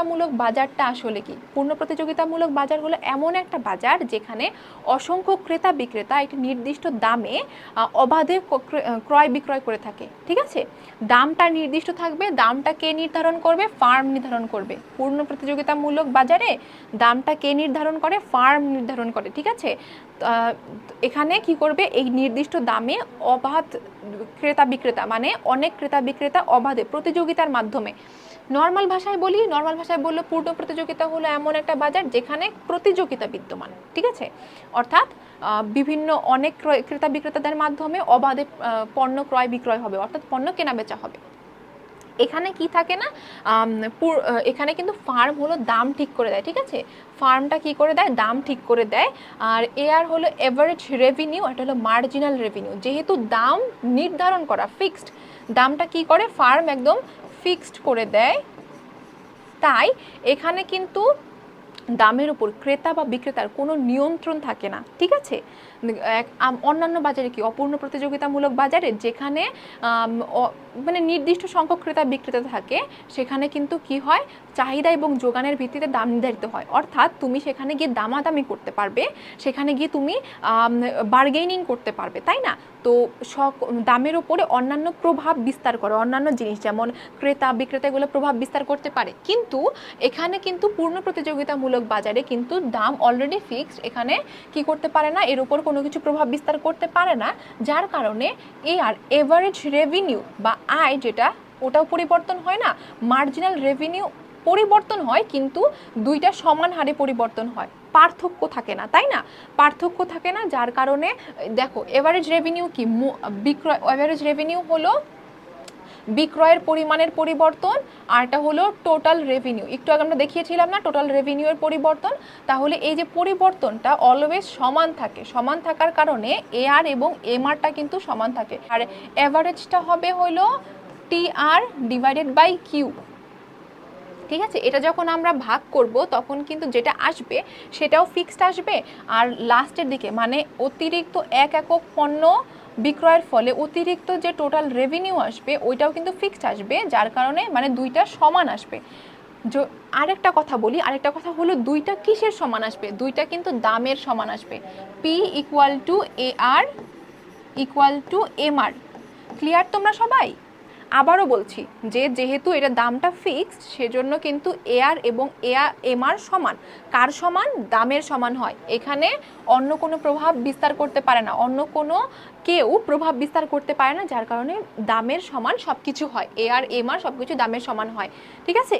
প্রতিযোগিতামূলক বাজারটা আসলে কি? পূর্ণ প্রতিযোগিতামূলক বাজার হলো এমন একটা বাজার যেখানে অসংখ্য ক্রেতা বিক্রেতা একটি নির্দিষ্ট দামে অবাধে ক্রয়- বিক্রয় করে থাকে। ঠিক আছে? দামটা নির্দিষ্ট থাকবে, দামটা কে নির্ধারণ করবে? ফার্ম নির্ধারণ করবে। পূর্ণ প্রতিযোগিতামূলক বাজারে দামটা কে নির্ধারণ করে? ফার্ম নির্ধারণ করে। ঠিক আছে? এখানে কি করবে? এই নির্দিষ্ট দামে অবাধ ক্রেতা বিক্রেতা মানে অনেক ক্রেতা বিক্রেতা অবাধে প্রতিযোগিতার মাধ্যমে। নর্মাল ভাষায় বলি, নর্মাল ভাষায় বললে, পূর্ণ প্রতিযোগিতা হলো এমন একটা বাজার যেখানে প্রতিযোগিতা বিদ্যমান, ঠিক আছে? অর্থাৎ বিভিন্ন অনেক ক্রেতা বিক্রেতাদের মাধ্যমে অবাধে পণ্য ক্রয় বিক্রয় হবে, অর্থাৎ পণ্য কেনা বেচা হবে। এখানে কি থাকে না এখানে কিন্তু ফার্ম হলো দাম ঠিক করে দেয়, ঠিক আছে? ফার্মটা কি করে দেয়? দাম ঠিক করে দেয়, আর এআর হলো এভারেজ রেভিনিউ এটা হলো মার্জিনাল রেভিনিউ যেহেতু দাম নির্ধারণ করা ফিক্সড দামটা কি করে? ফার্ম একদম ফিক্সড করে দেয় তাই এখানে কিন্তু দামের উপর ক্রেতা বা বিক্রেতার কোনো নিয়ন্ত্রণ থাকে না, ঠিক আছে? অন্যান্য বাজারে কি অপূর্ণ প্রতিযোগিতামূলক বাজারে যেখানে মানে নির্দিষ্ট সংখ্যক ক্রেতা বিক্রেতা থাকে, সেখানে কিন্তু কি হয়? চাহিদা এবং যোগানের ভিত্তিতে দাম নির্ধারিত হয়। অর্থাৎ তুমি সেখানে গিয়ে দামাদামি করতে পারবে, সেখানে গিয়ে তুমি বার্গেনিং করতে পারবে, তাই না? তো সক, দামের উপরে অন্যান্য প্রভাব বিস্তার করে, অন্যান্য জিনিস যেমন ক্রেতা বিক্রেতা এগুলো প্রভাব বিস্তার করতে পারে, কিন্তু এখানে কিন্তু পূর্ণ প্রতিযোগিতামূলক বাজারে কিন্তু দাম অলরেডি ফিক্সড এখানে কি করতে পারে না? এর উপর কোনো কিছু প্রভাব বিস্তার করতে পারে না। যার কারণে এ আর এভারেজ রেভিনিউ বা আয় যেটা, ওটাও পরিবর্তন হয় না। মার্জিনাল রেভিনিউ পরিবর্তন হয়, কিন্তু দুইটা সমান হারে পরিবর্তন হয়। পার্থক্য থাকে না, তাই না? পার্থক্য থাকে না, যার কারণে, দেখো এভারেজ রেভিনিউ কি? বিক্রয় এভারেজ রেভিনিউ হলো বিক্রয়ের পরিমাণের পরিবর্তন, আর এটা হলো টোটাল রেভিনিউ একটু আগে আমরা দেখিয়েছিলাম না টোটাল রেভিনিউয়ের পরিবর্তন? তাহলে এই যে পরিবর্তনটা অলওয়েজ সমান থাকে। সমান থাকার কারণে এ আর এবং এম আরটা কিন্তু সমান থাকে। আর অ্যাভারেজটা হবে হলো T R divided by Q ঠিক আছে? এটা যখন আমরা ভাগ করব, তখন কিন্তু যেটা আসবে, সেটাও ফিক্সড আসবে। আর লাস্টের দিকে মানে অতিরিক্ত এক একক পণ্য বিক্রয়ের ফলে অতিরিক্ত যে টোটাল রেভিনিউ আসবে, ওইটাও কিন্তু ফিক্সড আসবে, যার কারণে মানে দুইটা সমান আসবে। আরেকটা কথা বলি, আরেকটা কথা হলো দুইটা কিসের সমান আসবে? দুইটা কিন্তু দামের সমান আসবে। P equal to A R equal to M R clear তোমরা সবাই? আবারও বলছি যে যেহেতু এটা দামটা ফিক্সড, সেজন্য কিন্তু এআর এবং এআর এমআর সমান। কার সমান? দামের সমান হয়। এখানে অন্য কোনো প্রভাব বিস্তার করতে পারে না। অন্য কোনো কেউ প্রভাব বিস্তার করতে পারে না, যার কারণে দামের সমান সব কিছু হয় এআর এমআর সব কিছু দামের সমান হয়। ঠিক আছে?